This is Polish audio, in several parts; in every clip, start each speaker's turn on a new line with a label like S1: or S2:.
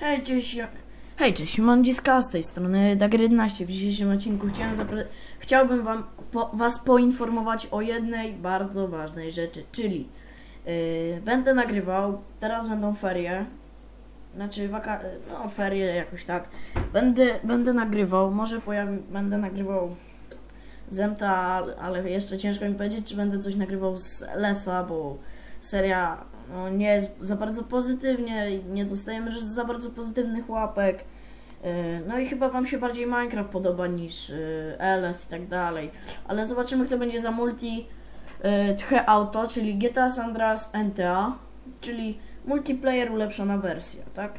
S1: Hej, cześć, hej, cześć, mam Dziska z tej strony Dagger 11. W dzisiejszym odcinku chciałbym wam, po, was poinformować o jednej bardzo ważnej rzeczy, czyli yy, będę nagrywał, teraz będą ferie, znaczy waka- no ferie jakoś tak, będę, będę nagrywał, może pojawi, będę nagrywał Zemta, ale jeszcze ciężko mi powiedzieć, czy będę coś nagrywał z Lesa, bo seria no, nie jest za bardzo pozytywnie, nie dostajemy za bardzo pozytywnych łapek. Yy, No i chyba Wam się bardziej Minecraft podoba niż yy, LS i tak dalej. Ale zobaczymy, kto będzie za multi yy, Tche Auto, czyli GTA San Andreas NTA, czyli multiplayer ulepszona wersja, tak?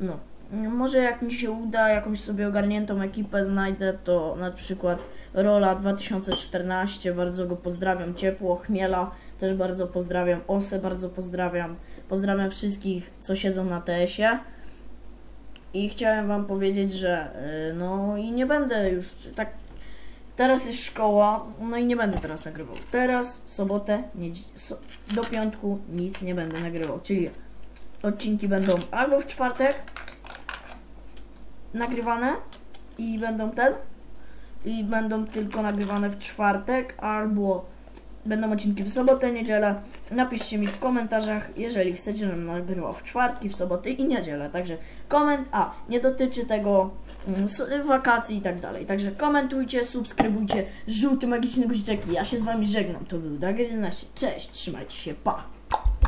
S1: No. Może jak mi się uda jakąś sobie ogarniętą ekipę znajdę, to na przykład Rola 2014, bardzo go pozdrawiam, ciepło, Chmiela też bardzo pozdrawiam, Osę bardzo pozdrawiam, pozdrawiam wszystkich, co siedzą na TS-ie. I chciałem wam powiedzieć, że y, no i nie będę już tak. Teraz jest szkoła, no i nie będę teraz nagrywał. Teraz, sobotę, niedzi- so, do piątku nic nie będę nagrywał. Czyli odcinki będą albo w czwartek nagrywane i będą ten, i będą tylko nagrywane w czwartek, albo będą odcinki w sobotę, niedzielę. Napiszcie mi w komentarzach, jeżeli chcecie, żebym nagrywał w czwartki, w soboty i niedzielę. Także koment, a nie dotyczy tego mm, wakacji i tak dalej. Także komentujcie, subskrybujcie, żółty magiczny guziczek ja się z wami żegnam. To był Dagger 11. Cześć, trzymajcie się, pa!